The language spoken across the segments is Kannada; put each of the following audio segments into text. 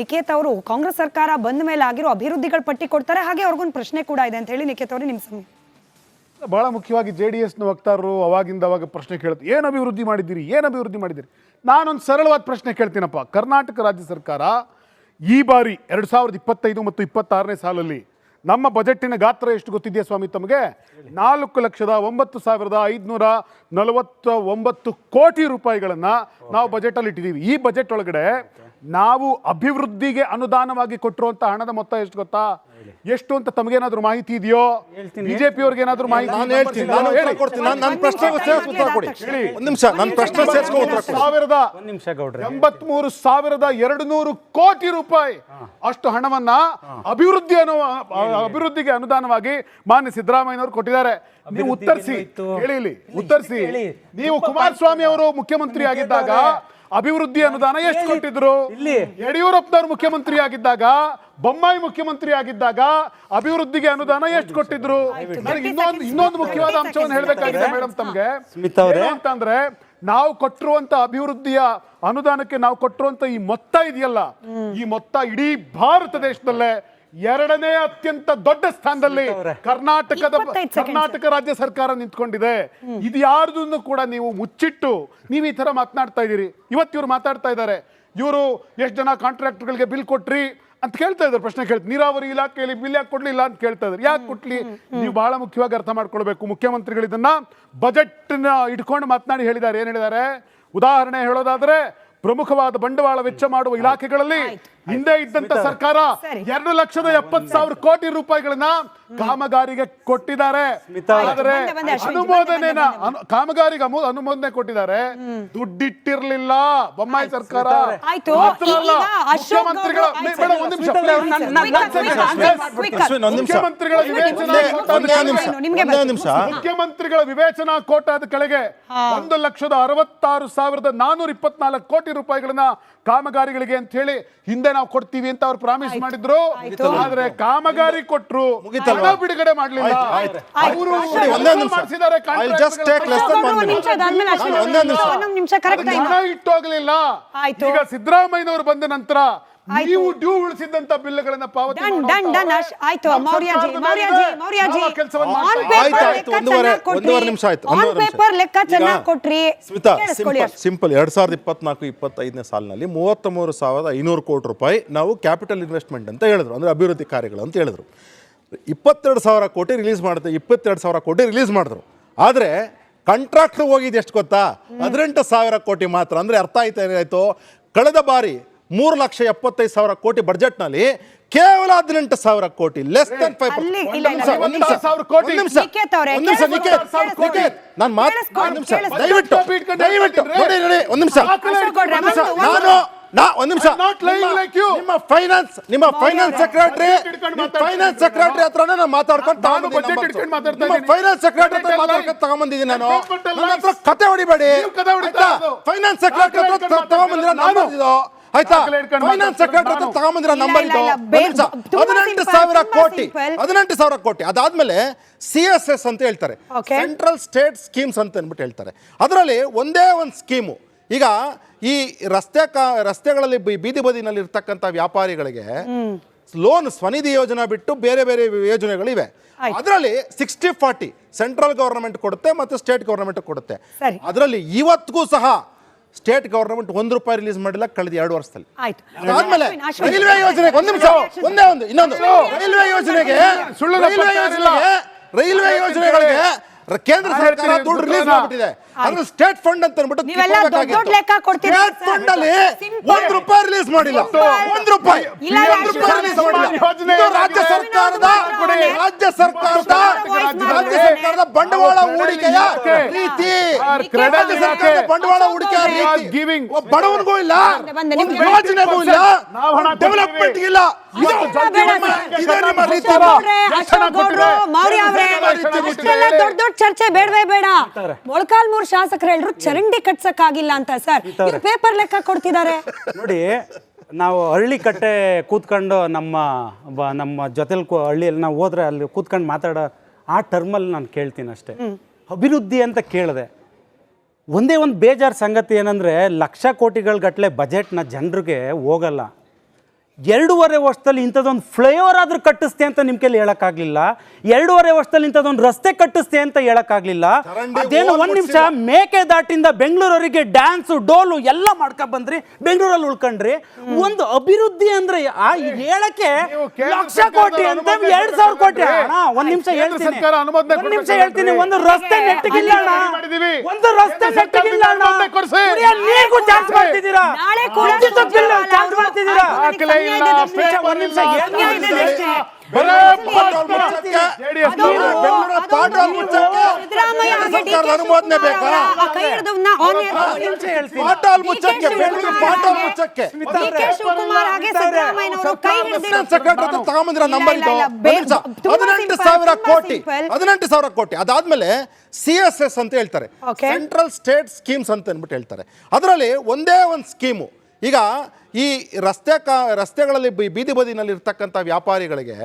ನಿಕೇತ್ ಅವರು ಕಾಂಗ್ರೆಸ್ ಸರ್ಕಾರ ಬಂದ ಮೇಲೆ ಆಗಿರೋ ಅಭಿವೃದ್ಧಿಗಳು ಪಟ್ಟಿ ಕೊಡ್ತಾರೆ, ಹಾಗೆ ಅವ್ರಿಗೊಂದು ಪ್ರಶ್ನೆ ಕೂಡ ಇದೆ ಅಂತ ಹೇಳಿ ನಿಕೇತ್ ಅವರು ನಿಮ್ಮ ಸಮಯ ಬಹಳ ಮುಖ್ಯವಾಗಿ ಜೆ ಡಿ ಎಸ್ನ ವಕ್ತಾರರು ಅವಾಗಿಂದ ಅವಾಗ ಪ್ರಶ್ನೆ ಕೇಳುತ್ತೆ ಏನು ಅಭಿವೃದ್ಧಿ ಮಾಡಿದ್ದೀರಿ? ಏನು ಅಭಿವೃದ್ಧಿ ಮಾಡಿದ್ದೀರಿ? ನಾನೊಂದು ಸರಳವಾದ ಪ್ರಶ್ನೆ ಕೇಳ್ತೀನಪ್ಪ. ಕರ್ನಾಟಕ ರಾಜ್ಯ ಸರ್ಕಾರ ಈ ಬಾರಿ ಎರಡು ಸಾವಿರದ ಇಪ್ಪತ್ತೈದು ಮತ್ತು ಇಪ್ಪತ್ತಾರನೇ ಸಾಲಲ್ಲಿ ನಮ್ಮ ಬಜೆಟ್ಟಿನ ಗಾತ್ರ ಎಷ್ಟು ಗೊತ್ತಿದೆಯಾ ಸ್ವಾಮಿ ತಮಗೆ? ನಾಲ್ಕು ಲಕ್ಷದ ಒಂಬತ್ತು ಸಾವಿರದ ಐದುನೂರ ನಲವತ್ತ ಒಂಬತ್ತು ಕೋಟಿ ರೂಪಾಯಿಗಳನ್ನು ನಾವು ಬಜೆಟಲ್ಲಿ ಇಟ್ಟಿದ್ದೀವಿ ಈ ಬಜೆಟ್ ಒಳಗಡೆ ನಾವು ಅಭಿವೃದ್ಧಿಗೆ ಅನುದಾನವಾಗಿ ಕೊಟ್ಟಿರುವಂಥ ಹಣದ ಮೊತ್ತ ಎಷ್ಟು ಗೊತ್ತಾ? ಎಷ್ಟು ಅಂತ ತಮಗೇನಾದ್ರೂ ಮಾಹಿತಿ ಇದೆಯೋ? ಬಿಜೆಪಿ ಅವ್ರಿಗೆ ಏನಾದ್ರೂ ಮಾಹಿತಿ ಸಾವಿರದ ಎಂಬತ್ಮೂರು ಸಾವಿರದ ಎರಡು ನೂರು ಕೋಟಿ ರೂಪಾಯಿ ಅಷ್ಟು ಹಣವನ್ನ ಅಭಿವೃದ್ಧಿ ಅನು ಅಭಿವೃದ್ಧಿಗೆ ಅನುದಾನವಾಗಿ ಮಾನ್ಯ ಸಿದ್ದರಾಮಯ್ಯನವರು ಕೊಟ್ಟಿದ್ದಾರೆ. ನೀವು ಉತ್ತರಿಸಿ ಕೇಳಿ ಹೇಳಿ ಉತ್ತರಿಸಿ. ನೀವು ಕುಮಾರಸ್ವಾಮಿ ಅವರು ಮುಖ್ಯಮಂತ್ರಿ ಆಗಿದ್ದಾಗ ಅಭಿವೃದ್ಧಿ ಅನುದಾನ ಎಷ್ಟು ಕೊಟ್ಟಿದ್ರು? ಇಲ್ಲಿ. ಯಡಿಯೂರಪ್ಪನವರು ಮುಖ್ಯಮಂತ್ರಿ ಆಗಿದ್ದಾಗ ಬೊಮ್ಮಾಯಿ ಮುಖ್ಯಮಂತ್ರಿ ಆಗಿದ್ದಾಗ ಅಭಿವೃದ್ಧಿಗೆ ಅನುದಾನ ಎಷ್ಟು ಕೊಟ್ಟಿದ್ರು? ಇನ್ನೊಂದು ಇನ್ನೊಂದು ಮುಖ್ಯವಾದ ಅಂಶವನ್ನು ಹೇಳಬೇಕಾಗಿದೆ ಮೇಡಮ್ ತಮ್ಗೆ. ಸ್ಮಿತಾ ಅವ್ರೆ. ಏನು ಅಂತಂದ್ರೆ ನಾವು ಕೊಟ್ಟಿರುವಂತ ಅಭಿವೃದ್ಧಿಯ ಅನುದಾನಕ್ಕೆ ನಾವು ಕೊಟ್ಟಿರುವಂತ ಈ ಮೊತ್ತ ಇದೆಯಲ್ಲ ಈ ಮೊತ್ತ ಇಡೀ ಭಾರತ ದೇಶದಲ್ಲೇ ಎರಡನೇ ಅತ್ಯಂತ ದೊಡ್ಡ ಸ್ಥಾನದಲ್ಲಿ ಕರ್ನಾಟಕದ ಕರ್ನಾಟಕ ರಾಜ್ಯ ಸರ್ಕಾರ ನಿಂತ್ಕೊಂಡಿದೆ. ಇದು ಯಾರ್ದನ್ನು ಕೂಡ ನೀವು ಮುಚ್ಚಿಟ್ಟು ನೀವು ಈ ತರ ಮಾತನಾಡ್ತಾ ಇದ್ದೀರಿ. ಇವತ್ತು ಇವ್ರು ಮಾತಾಡ್ತಾ ಇದ್ದಾರೆ. ಇವರು ಎಷ್ಟು ಜನ ಕಾಂಟ್ರಾಕ್ಟರ್ಗಳಿಗೆ ಬಿಲ್ ಕೊಟ್ರಿ ಅಂತ ಕೇಳ್ತಾ ಇದ್ದಾರೆ. ಪ್ರಶ್ನೆ ಕೇಳ್ತಾರೆ ನೀರಾವರಿ ಇಲಾಖೆಯಲ್ಲಿ ಬಿಲ್ ಯಾಕೆ ಕೊಡ್ಲಿಲ್ಲ ಅಂತ ಕೇಳ್ತಾ ಇದ್ದಾರೆ. ಯಾಕೆ ಕೊಟ್ಲಿ? ನೀವು ಬಹಳ ಮುಖ್ಯವಾಗಿ ಅರ್ಥ ಮಾಡ್ಕೊಳ್ಬೇಕು. ಮುಖ್ಯಮಂತ್ರಿಗಳು ಇದನ್ನ ಬಜೆಟ್ ಇಟ್ಕೊಂಡು ಮಾತನಾಡಿ ಹೇಳಿದ್ದಾರೆ. ಏನ್ ಹೇಳಿದ್ದಾರೆ? ಉದಾಹರಣೆ ಹೇಳೋದಾದ್ರೆ ಪ್ರಮುಖವಾದ ಬಂಡವಾಳ ವೆಚ್ಚ ಮಾಡುವ ಇಲಾಖೆಗಳಲ್ಲಿ ಹಿಂದೆ ಇದ್ದಂತ ಸರ್ಕಾರ ಸರಿ. ಎರಡು ಲಕ್ಷದ ಎಪ್ಪತ್ ಸಾವಿರ ಕೋಟಿ ರೂಪಾಯಿಗಳನ್ನ ಕಾಮಗಾರಿಗೆ ಕೊಟ್ಟಿದ್ದಾರೆ. ಆದರೆ ಅನುಮೋದನೆ ಅನುಮೋದನೆನ ಕಾಮಗಾರಿಗೆ ಅನುಮೋದನೆ ಕೊಟ್ಟಿದ್ದಾರೆ. ದುಡ್ಡಿಟ್ಟಿರ್ಲಿಲ್ಲ ಬೊಮ್ಮಾಯಿ ಸರ್ಕಾರ. ಮುಖ್ಯಮಂತ್ರಿಗಳ. ಮುಖ್ಯಮಂತ್ರಿಗಳ ವಿವೇಚನಾ ಒಂದೇ ಕೆಳಗೆ- ನಿಮಿಷ. ನಿಮ್ಗೆ ನಿಮಿಷ. ಮುಖ್ಯಮಂತ್ರಿಗಳ ವಿವೇಚನಾ ಕೋಟಾದ ಕೆಳಗೆ ಒಂದು ಲಕ್ಷದ ಅರವತ್ತಾರು ಸಾವಿರದ ನಾನೂರ ಇಪ್ಪತ್ನಾಲ್ಕು ಕೋಟಿ ರೂಪಾಯಿಗಳನ್ನ ಕಾಮಗಾರಿಗಳಿಗೆ ಅಂತ ಹೇಳಿ ಹಿಂದೆ ನಾವು ಕೊಡ್ತೀವಿ ಅಂತ ಅವ್ರು ಪ್ರಾಮಿಸ್ ಮಾಡಿದ್ರು ಆದ್ರೆ ಕಾಮಗಾರಿ ಕೊಟ್ರು? ಹಣ ಬಿಡುಗಡೆ ಮಾಡ್ಲಿಲ್ಲ. ಅವರು. ಮಾಡಿಸಿದ್ದಾರೆ ಹಣ ಇಟ್ಟೋಗ್ಲಿಲ್ಲ ಆಯ್ತು. ಈಗ ಸಿದ್ದರಾಮಯ್ಯನವರು ಬಂದ ನಂತರ. ನೀವು ಡ್ಯೂ ಉಳಿಸಿದಂತ ಬಿಲ್ಗಳನ್ನ ಪಾವತಿ ಡನ್ ಮಾಡುವಂತ ಡನ್ ಡನ್ ಅವರು ಆಯ್ತು ಮೌರ್ಯಜಿ ಮೌರ್ಯಜಿ ಆನ್ ಪೇಪರ್ ನಿಮಿಷ ಆಯ್ತು, ಆನ್ ಪೇಪರ್ ಲೆಕ್ಕ ಚೆನ್ನಾಗಿ ಕೊಟ್ರಿ. ಸ್ಮಿತಾ ಕೇಳಿಸ್ಕೊಳ್ಳಿ ಸಿಂಪಲ್ ಎರಡ್ ಸಾವಿರದ ಇಪ್ಪತ್ನಾಲ್ಕು ಇಪ್ಪತ್ತೈದನೇ ಸಾಲಿನಲ್ಲಿ ಮೂವತ್ತ ಮೂರು ಸಾವಿರದ ಐನೂರು ಕೋಟಿ ರೂಪಾಯಿ ನಾವು ಕ್ಯಾಪಿಟಲ್ ಇನ್ವೆಸ್ಟ್ಮೆಂಟ್ ಅಂತ ಹೇಳಿದ್ರು ಅಂದ್ರೆ ಅಭಿವೃದ್ಧಿ ಕಾರ್ಯಗಳು ಅಂತ ಹೇಳಿದ್ರು. ಇಪ್ಪತ್ತೆರಡು ಸಾವಿರ ಕೋಟಿ ರಿಲೀಸ್ ಮಾಡಿದ್ರು ಇಪ್ಪತ್ತೆರಡು ಸಾವಿರ ಕೋಟಿ ರಿಲೀಸ್ ಮಾಡಿದ್ರು. ಆದರೆ ಕಾಂಟ್ರಾಕ್ಟ್ ಹೋಗಿದ್ದು ಎಷ್ಟು ಗೊತ್ತಾ? ಹದಿನೆಂಟು ಸಾವಿರ ಕೋಟಿ ಮಾತ್ರ ಅಂದ್ರೆ ಅರ್ಥ ಆಯ್ತಾ ಏನಾಯಿತು? ಕಳೆದ ಬಾರಿ ಮೂರು ಲಕ್ಷ ಎಪ್ಪತ್ತೈದು ಸಾವಿರ ಕೋಟಿ ಬಜೆಟ್ನಲ್ಲಿ ಕೇವಲ ಹದಿನೆಂಟು ಸಾವಿರ ಕೋಟಿ ಲೆಸ್ ದನ್ ಫೈವ್ ಅಲ್ಲಿ ಇಲ್ಲ, ಇಲ್ಲ, ನಿಮಿಷ ಸಾವಿರ ಕೋಟಿ. ನಿಮಿಷ ನಿಖೇತ್ ನಿಮಿಷ ಕೇಳಿಸ್ಕೊಳ್ಳಿ, ನಿಖೇತ್ ನಾನು ನಿಮಿಷ ದಯವಿಟ್ಟು ದಯವಿಟ್ಟು ನೋಡಿ ನೋಡಿ ಒಂದು ನಿಮಿಷ. ನಾನು ನಾ ಒಂದು ನಿಮಿಷ. ನಿಮ್ಮ- ಫೈನಾನ್ಸ್ ನಿಮ್ಮ ಫೈನಾನ್ಸ್ ಸೆಕ್ರೆಟರಿ ಫೈನಾನ್ಸ್. ಸೆಕ್ರೆಟರಿ ಹತ್ರನೇ ನಾನು ಮಾತಾಡ್ಕೊಂಡು ನಾನು ಬಜೆಟ್ ಇಟ್ಕೊಂಡು ನಿಮ್ಮ ಫೈನಾನ್ಸ್ ಸೆಕ್ರೆಟರಿ ಹತ್ರ. ಮಾತಾಡ್ಕೊಂಡು ತಗೊಂಬಂದಿದ್ದೀನಿ ನಾನು. ನನ್ನ ಹತ್ರ ಕತೆ ಹೊಡಿಬೇಡಿ. ಫೈನಾನ್ಸ್ ಸೆಕ್ರೆಟರಿ ಹತ್ರ ನಾನು ತಗೊಂಬಂದಿರೋ ಇದು ಆಯ್ತಾ? Finance secretary. ತಗೊಂಬಂದಿರೋ ನಂಬರ್ ಇದು. ಹದಿನೆಂಟು ಸಾವಿರ ಕೋಟಿ. ಹದಿನೆಂಟು ಸಾವಿರ ಕೋಟಿ. ಅದಾದ್ಮೇಲೆ ಸಿ ಎಸ್ ಎಸ್ ಅಂತ ಹೇಳ್ತಾರೆ. ಸೆಂಟ್ರಲ್ ಸ್ಟೇಟ್ ಸ್ಕೀಮ್ಸ್ ಅಂತ ಅಂದ್ಬಿಟ್ಟು ಹೇಳ್ತಾರೆ. ಅದರಲ್ಲಿ ಒಂದೇ ಒಂದು ಸ್ಕೀಮು ಈಗ ಈ ರಸ್ತೆ ಕಾ ರಸ್ತೆಗಳಲ್ಲಿ ಬಿ- ಬೀದಿ ಬದಿನಲ್ಲಿ ಇರ್ತಕ್ಕಂಥ ವ್ಯಾಪಾರಿಗಳಿಗೆ ಲೋನ್ ಸ್ವನಿಧಿ ಯೋಜನಾ ಬಿಟ್ಟು ಬೇರೆ ಬೇರೆ ಯೋಜನೆಗಳಿವೆ. ಅದರಲ್ಲಿ ಸಿಕ್ಸ್ಟಿ ಫಾರ್ಟಿ ಸೆಂಟ್ರಲ್ ಗವರ್ನಮೆಂಟ್ ಕೊಡುತ್ತೆ ಮತ್ತು ಸ್ಟೇಟ್ ಗವರ್ನಮೆಂಟ್ ಕೊಡುತ್ತೆ. ಅದರಲ್ಲಿ ಇವತ್ತಿಗೂ ಸಹ ಸ್ಟೇಟ್ ಗವರ್ನಮೆಂಟ್ ಒಂದು ರೂಪಾಯಿ ರಿಲೀಸ್ ಮಾಡಿಲ್ಲ ಕಳೆದ ಎರಡು ವರ್ಷದಲ್ಲಿ. ಅಶ್ವಿನ್. ರೈಲ್ವೆ ಯೋಜನೆ ಒಂದು ನಿಮಿಷ. ಒಂದೇ ಒಂದು ಇನ್ನೊಂದು. ರೈಲ್ವೆ ಯೋಜನೆಗೆ ಸುಳ್ಳು ರೈಲ್ವೆ ಯೋಜನೆಗೆ ರೈಲ್ವೆ ಯೋಜನೆಗಳಿಗೆ ಕೇಂದ್ರ ಸರ್ಕಾರ ದುಡ್ಡು ರಿಲೀಸ್ ಮಾಡ್ಬಿಟ್ಟಿದೆ. ಅದ್ರ ಸ್ಟೇಟ್ ಫಂಡ್ ಅಂತ ಅಂದ್ಬಿಟ್ಟು ನೀವೆಲ್ಲ ದೊಡ್ಡ ದೊಡ್ಡ ಲೆಕ್ಕ ಕೊಡ್ತೀರಾ ಸ್ಟೇಟ್ ಫಂಡ್ ಅಲ್ಲಿ. ಒಂದ್ ರೂಪಾಯಿ ರಿಲೀಸ್ ಮಾಡಿಲ್ಲ. ಒಂದ್ ರೂಪಾಯಿ ಇಲ್ಲ, ಇಲ್ಲ, ಒಂದ್ ರೂಪಾಯಿ ರಿಲೀಸ್ ಮಾಡಿಲ್ಲ ಇದು ರಾಜ್ಯ ಸರ್ಕಾರದ ಕೊಡಿ. ರಾಜ್ಯ ಸರ್ಕಾರದ ರಾಜ್ಯ ಸರ್ಕಾರದ ಬಂಡವಾಳ ಹೂಡಿಕೆಯ. ರೀತಿ ರಾಜ್ಯ ಸರ್ಕಾರದ ಬಂಡವಾಳ ಹೂಡಿಕೆಯ ರೀತಿ. ಬಡವನಿಗೂ ಇಲ್ಲ ಯೋಜನೆಗೂ ಇಲ್ಲ ಡೆವಲಪ್ಮೆಂಟ್. ಇಲ್ಲ ದೊಡ್ಡ ದೊಡ್ಡ ಚರ್ಚೆ ಬೇಡವೇ ಬೇಡ ಮೊಳಕಾಲ್ಮೂರ್ ಶಾಸಕರು ಹೇಳಿದ್ರು ಚರಂಡಿ ಕಟ್ಸಕ್ಕಾಗಿಲ್ಲ ಅಂತ ಸರ್. ಪೇಪರ್ ಲೆಕ್ಕ ಕೊಡ್ತಿದ್ದಾರೆ. ನೋಡಿ ನಾವು ಹಳ್ಳಿ ಕಟ್ಟೆ ಕೂತ್ಕೊಂಡು ನಮ್ಮ ಬ- ನಮ್ಮ ಜೊತೆಲಿ ಕೂ ಹಳ್ಳಿಯಲ್ಲಿ ನಾವು ಹೋದ್ರೆ ಅಲ್ಲಿ ಕೂತ್ಕೊಂಡು ಮಾತಾಡೋ ಆ ಟರ್ಮಲ್ಲಿ ನಾನು ಕೇಳ್ತೀನಿ ಅಷ್ಟೇ. ಅಭಿವೃದ್ಧಿ ಅಂತ ಕೇಳಿದೆ. ಒಂದೇ ಒಂದು ಬೇಜಾರು ಸಂಗತಿ ಏನಂದರೆ ಲಕ್ಷ ಕೋಟಿಗಳ ಗಟ್ಟಲೆ ಬಜೆಟ್ನ ಜನರಿಗೆ ಹೋಗಲ್ಲ. ಎರಡೂವರೆ ವರ್ಷದಲ್ಲಿ ಇಂಥದ್ದೊಂದು ಫ್ಲೈಓವರ್ ಆದರೂ ಕಟ್ಟಿಸ್ತೆ ಅಂತ ನಿಮ್ಮ ಕೈಲಿ ಹೇಳೋಕ್ಕಾಗಲಿಲ್ಲ ಎರಡೂವರೆ ವರ್ಷದಲ್ಲಿ ಇಂಥದ್ದೊಂದು ರಸ್ತೆ ಕಟ್ಟಿಸ್ತೆ ಅಂತ ಹೇಳೋಕ್ಕಾಗಲಿಲ್ಲ ಅದೇನು ಒಂದು ನಿಮಿಷ ಮೇಕೆ ದಾಟಿಂದ ಬೆಂಗಳೂರವರಿಗೆ ಡ್ಯಾನ್ಸು ಡೋಲು ಎಲ್ಲ ಮಾಡ್ಕೊಂಡು ಬಂದ್ರಿ ಬೆಂಗಳೂರಲ್ಲಿ ಉಳ್ಕೊಂಡ್ರಿ ಒಂದು ಅಭಿವೃದ್ಧಿ ಅಂದ್ರೆ ಆ ಹೇಳಕ್ಕೆ ಲಕ್ಷ ಕೋಟಿ ಅಂತ ಎರಡು ಸಾವಿರ ಕೋಟಿ. ಅಣ್ಣ ಒಂದ್ ನಿಮಿಷ ಹೇಳ್ತೀನಿ ಒಂದು ನಿಮಿಷ ಹೇಳ್ತೀನಿ ಒಂದು ರಸ್ತೆ ನೆಟ್ಟಿಗಿಲ್ಲ. ಒಂದು ರಸ್ತೆ ನೆಟ್ಟಿಗಿಲ್ಲ ನೀರಿಗೂ ಚಾರ್ಜ್ ಮಾಡ್ತಿದ್ದೀರಾ ಬಿಲ್ ಮಾಡ್ತಿದ್ದೀರಾ ಪಾಟೋಲ್ ಮುಚ್ಚಕ್ಕೆ ಬೆಂಗಳೂರ ಪಾಟೋಲ್ ಮುಚ್ಚಕ್ಕೆ ಸೆಕ್ರೆಟರಿ ತಗೊಂಬಂದಿರೋ ನಂಬರ್ ಹದಿನೆಂಟು ಸಾವಿರ ಕೋಟಿ. ಹದಿನೆಂಟು ಸಾವಿರ ಕೋಟಿ. ಅದಾದ್ಮೇಲೆ ಸಿ ಎಸ್ ಎಸ್ ಅಂತ ಹೇಳ್ತಾರೆ. ಸೆಂಟ್ರಲ್ ಸ್ಟೇಟ್ ಸ್ಕೀಮ್ಸ್ ಅಂತ ಅಂದ್ಬಿಟ್ಟು ಹೇಳ್ತಾರೆ. ಅದರಲ್ಲಿ ಒಂದೇ ಒಂದು ಸ್ಕೀಮು ಈಗ ಈ ರಸ್ತೆ ಕಾ ರಸ್ತೆಗಳಲ್ಲಿ ಬೀದಿ ಬದಿನಲ್ಲಿ ಇರ್ತಕ್ಕಂಥ ವ್ಯಾಪಾರಿಗಳಿಗೆ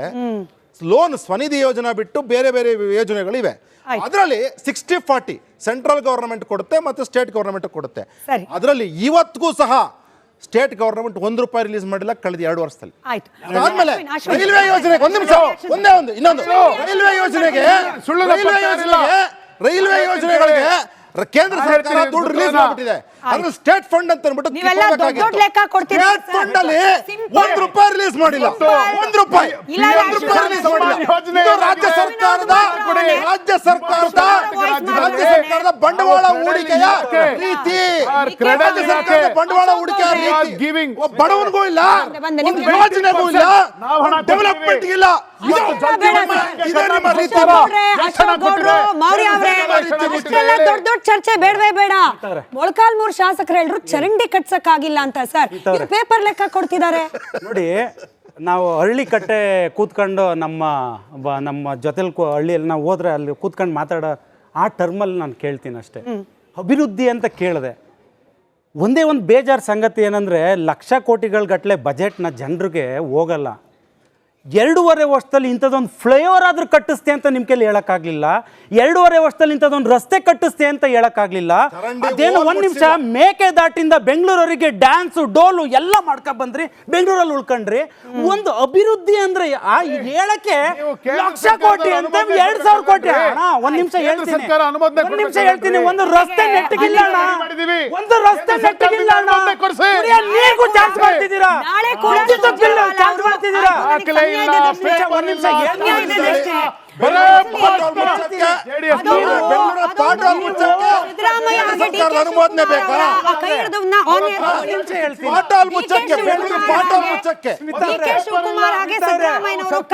ಲೋನ್ ಸ್ವನಿಧಿ ಯೋಜನಾ ಬಿಟ್ಟು ಬೇರೆ ಬೇರೆ ಯೋಜನೆಗಳಿವೆ. ಅದರಲ್ಲಿ ಸಿಕ್ಸ್ಟಿ ಫಾರ್ಟಿ ಸೆಂಟ್ರಲ್ ಗವರ್ನಮೆಂಟ್ ಕೊಡುತ್ತೆ ಮತ್ತು ಸ್ಟೇಟ್ ಗವರ್ನಮೆಂಟ್ ಕೊಡುತ್ತೆ. ಅದರಲ್ಲಿ ಇವತ್ತಿಗೂ ಸಹ ಸ್ಟೇಟ್ ಗವರ್ನಮೆಂಟ್ ಒಂದು ರೂಪಾಯಿ ರಿಲೀಸ್ ಮಾಡಿಲ್ಲ ಕಳೆದ ಎರಡು ವರ್ಷದಲ್ಲಿ. ಅಶ್ವಿನ್. ರೈಲ್ವೆ ಯೋಜನೆ ಒಂದು ನಿಮಿಷ ಒಂದೇ ಒಂದು ಇನ್ನೊಂದು. ರೈಲ್ವೆ ಯೋಜನೆಗೆ ಸುಳ್ಳು ರೈಲ್ವೆ ಯೋಜನೆಗೆ ರೈಲ್ವೆ ಯೋಜನೆಗಳಿಗೆ ಕೇಂದ್ರ ಸರ್ಕಾರ ದುಡ್ಡು ರಿಲೀಸ್. ಮಾಡ್ಬಿಟ್ಟಿದೆ. ಅದ್ರ ಸ್ಟೇಟ್ ಫಂಡ್ ಅಂತ ಅಂದ್ಬಿಟ್ಟು ನೀವೆಲ್ಲ ದೊಡ್ಡ ದೊಡ್ಡ ಲೆಕ್ಕ ಕೊಡ್ತೀರಾ ಸ್ಟೇಟ್? ಫಂಡ್ ಅಲ್ಲಿ Simple. ಒಂದ್ ರೂಪಾಯಿ ರಿಲೀಸ್ ಮಾಡಿಲ್ಲ. ಒಂದ್ ರೂಪಾಯಿ. ರಿಲೀಸ್ ಮಾಡಿಲ್ಲ. ರಾಜ್ಯ ಸರ್ಕಾರದ ರಾಜ್ಯ ಸರ್ಕಾರದ ಬಂಡವಾಳ ಹೂಡಿಕೆಯ ರೀತಿ. ಬಂಡವಾಳ ಹೂಡಿಕೆಯ giving. ಬಡವನಿಗೂ ಇಲ್ಲ. ಯೋಜನೆಗೂ ಇಲ್ಲ. ಡೆವಲಪ್ಮೆಂಟ್ ಇಲ್ಲ. ದೊಡ್ಡ ದೊಡ್ಡ ಚರ್ಚೆ ಬೇಡವೇ ಬೇಡ ಮೊಳಕಾಲ್ಮೂರ್ ಶಾಸಕರು ಚರಂಡಿ ಕಟ್ಸಕ್ಕಾಗಿಲ್ಲ ಅಂತ ಸರ್. ಪೇಪರ್ ಲೆಕ್ಕ ಕೊಡ್ತಿದ್ದಾರೆ. ನೋಡಿ ನಾವು ಹಳ್ಳಿ ಕಟ್ಟೆ ಕೂತ್ಕೊಂಡು ನಮ್ಮ ನಮ್ಮ ಜೊತೆಲಿ ಕೂ ಹಳ್ಳಿಯಲ್ಲಿ ನಾವು ಹೋದ್ರೆ ಅಲ್ಲಿ ಕೂತ್ಕೊಂಡು ಮಾತಾಡೋ ಆ ಟರ್ಮಲ್ಲಿ ನಾನು ಕೇಳ್ತೀನಿ ಅಷ್ಟೇ. ಅಭಿವೃದ್ಧಿ ಅಂತ ಕೇಳಿದೆ. ಒಂದೇ ಒಂದು ಬೇಜಾರು ಸಂಗತಿ ಏನಂದರೆ ಲಕ್ಷ ಕೋಟಿಗಳ ಗಟ್ಟಲೆ ಬಜೆಟ್ನ ಜನರಿಗೆ ಹೋಗಲ್ಲ. ಎರಡೂವರೆ ವರ್ಷದಲ್ಲಿ ಇಂಥದ್ದೊಂದು ಫ್ಲೈಓವರ್ ಆದರೂ ಕಟ್ಟಿಸ್ತೆ ಅಂತ ನಿಮ್ ಕೈಲಿ ಹೇಳೋಕ್ಕಾಗಲಿಲ್ಲ? ಎರಡೂವರೆ ವರ್ಷದಲ್ಲಿ ಇಂಥದ್ದೊಂದು ರಸ್ತೆ ಕಟ್ಟಿಸ್ತೆ ಅಂತ ಹೇಳೋಕ್ಕಾಗಲಿಲ್ಲ? ಅದೇನು ಒಂದ್ ನಿಮಿಷ ಮೇಕೆ ದಾಟಿಂದ ಬೆಂಗಳೂರವರಿಗೆ ಡ್ಯಾನ್ಸು ಡೋಲು ಎಲ್ಲ ಮಾಡ್ಕೊಂಡು ಬಂದ್ರಿ ಬೆಂಗಳೂರಲ್ಲಿ ಉಳ್ಕೊಂಡ್ರಿ. ಒಂದು ಅಭಿವೃದ್ಧಿ ಅಂದ್ರೆ ಆ ಹೇಳಕ್ಕೆ ಲಕ್ಷ ಕೋಟಿ ಅಂತ ಎರಡ್ ಸಾವಿರ ಕೋಟಿ. ಒಂದು ಅಣ್ಣ ಒಂದ್ ನಿಮಿಷ ಹೇಳ್ತೀನಿ. ಒಂದು ನಿಮಿಷ ಹೇಳ್ತೀನಿ ಒಂದು ರಸ್ತೆ ನೆಟ್ಟಿಗಿಲ್ಲ ಅಣ್ಣ. ಮಾಡಿದೀವಿ. ಒಂದು ರಸ್ತೆ ನೆಟ್ಟಿಗಿಲ್ಲ ನೀರಿಗೂ ಚಾರ್ಜ್ ಮಾಡ್ತಿದ್ದೀರಾ? ಚಾರ್ಜ್ ಮಾಡ್ತಿದ್ದೀರಾ? ಅನುಮೋದನೆ ಬೇಕಾ? ಪಾಟೋಲ್ ಮುಚ್ಚಕ್ಕೆ ಬೆಂಗಳೂರು ಪಾಟೋಲ್ ಹಾಗೆ ಮುಚ್ಚಕ್ಕೆ.